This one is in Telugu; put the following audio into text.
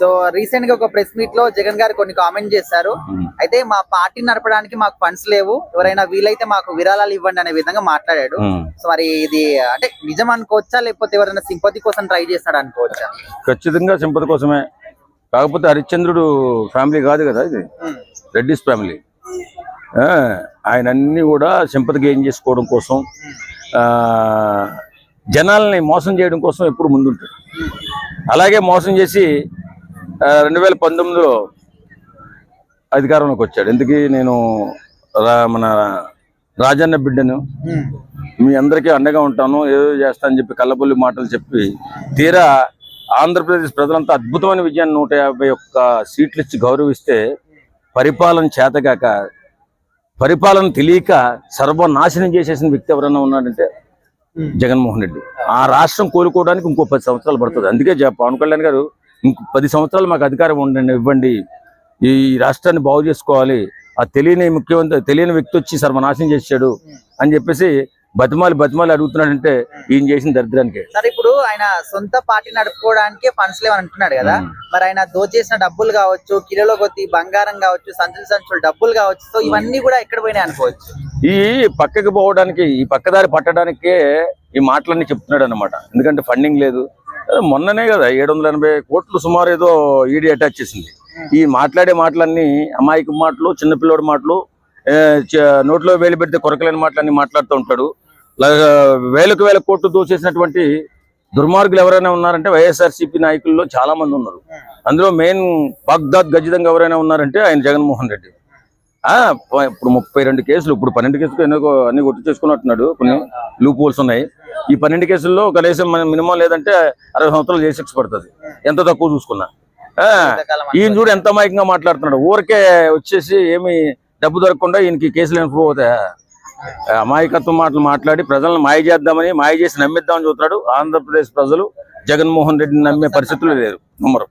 సో రీసెంట్గా ఒక ప్రెస్ మీట్లో జగన్ గారు కొన్ని కామెంట్ చేశారు. అయితే మా పార్టీ నడపడానికి మాకు ఫండ్స్ లేవు. ఎవరైనా వీలైతే మాకు విరాళాలు ఇవ్వండి అనే విధంగా మాట్లాడాడు. సో మరి ఇది అంటే నిజం అనుకోవచ్చా? లేకపోతే ఎవరైనా సింపతి కోసం ట్రై చేస్తాడు అనుకోవచ్చా? ఖచ్చితంగా సింపతి కోసమే. కాకపోతే హరిశ్చంద్రుడు ఫ్యామిలీ కాదు కదా ఇది. రెడ్డిస్ ఫ్యామిలీ ఆ, ఆయన అన్ని కూడా సింపతి గెయిన్ చేసుకోవడం కోసం జనాల్ని మోసం చేయడం కోసం ఎప్పుడు ముందుంటాడు అలాగే మోసం చేసి రెండు వేల పంతొమ్మిదిలో అధికారంలోకి వచ్చాడు ఎందుకు నేను మన రాజన్న బిడ్డను. మీ అందరికీ అండగా ఉంటాను ఏదో చేస్తా అని చెప్పి కళ్ళబొల్లి మాటలు చెప్పి తీరా ఆంధ్రప్రదేశ్ ప్రజలంతా అద్భుతమైన విజయాన్ని నూట యాభై ఒక్క సీట్లు ఇచ్చి గౌరవిస్తే పరిపాలన చేతగాక పరిపాలన తెలియక సర్వనాశనం చేసేసిన వ్యక్తి ఎవరైనా ఉన్నాడంటే. జగన్మోహన్ రెడ్డి. ఆ రాష్ట్రం కోలుకోవడానికి ఇంకో పది సంవత్సరాలు పడుతుంది. అందుకే పవన్ కళ్యాణ్ గారు ఇంకో పది సంవత్సరాలు మాకు అధికారం ఉండండి ఇవ్వండి. ఈ రాష్ట్రాన్ని బాగు చేసుకోవాలి. ఆ తెలియని ముఖ్యమంత్రి తెలియని వ్యక్తి వచ్చి సర్వనాశనం చేశాడు అని చెప్పేసి బతిమాలి బతిమాలి అడుగుతున్నాడంటే ఈయన చేసిన దరిద్రానికి. సరే ఇప్పుడు ఆయన సొంత పార్టీ నడుపుకోవడానికి ఫండ్స్ లేవని అంటున్నాడు కదా. మరి ఆయన దోచేసిన డబ్బులు కావచ్చు కిలోలో కొద్ది బంగారం కావచ్చు సంచులు సంచులు డబ్బులు కావచ్చు సో ఇవన్నీ కూడా ఎక్కడ పోయినాయి అనుకోవచ్చు? ఈ పక్కకి పోవడానికి ఈ పక్కదారి పట్టడానికే ఈ మాటలన్నీ చెప్తున్నాడు అనమాట ఎందుకంటే ఫండింగ్ లేదు. మొన్ననే కదా ఏడు వందల ఎనభై కోట్లు సుమారు ఏదో ఈడీ అటాచ్ చేసింది. ఈ మాట్లాడే మాటలన్నీ అమాయక మాటలు చిన్నపిల్లోడి మాటలు నోట్లో వేలు పెడితే కొరకలేని మాటలన్నీ మాట్లాడుతూ ఉంటాడు. వేలకు వేల కోట్లు దోచేసినటువంటి దుర్మార్గులు ఎవరైనా ఉన్నారంటే వైఎస్ఆర్సీపీ నాయకుల్లో చాలా మంది ఉన్నారు. అందులో మెయిన్ బాగ్దాద్ గజితంగా ఎవరైనా ఉన్నారంటే ఆయన జగన్మోహన్ రెడ్డి. ఇప్పుడు ముప్పై రెండు కేసులు ఇప్పుడు పన్నెండు కేసులు ఎన్నో అన్ని గుర్తు చేసుకున్నట్టున్నాడు. కొన్ని లూప్ హోల్స్ ఉన్నాయి. ఈ పన్నెండు కేసుల్లో కనీసం మన మినిమం లేదంటే అరవై సంవత్సరాలు జైలు శిక్ష పడుతుంది. ఎంత తక్కువ చూసుకున్నా. ఈయన చూడు ఎంత అమాయకంగా మాట్లాడుతున్నాడు. ఊరికే వచ్చేసి ఏమి డబ్బు దొరకకుండా ఈయనకి కేసులు ప్రూవ్ అవుతాయా? అమాయకత్వం మాటలు మాట్లాడి ప్రజలను మాయ చేద్దామని మాయ చేసి నమ్మిద్దామని చూస్తున్నాడు ఆంధ్రప్రదేశ్ ప్రజలు జగన్మోహన్ రెడ్డిని నమ్మే పరిస్థితులు లేదు. నమ్మరు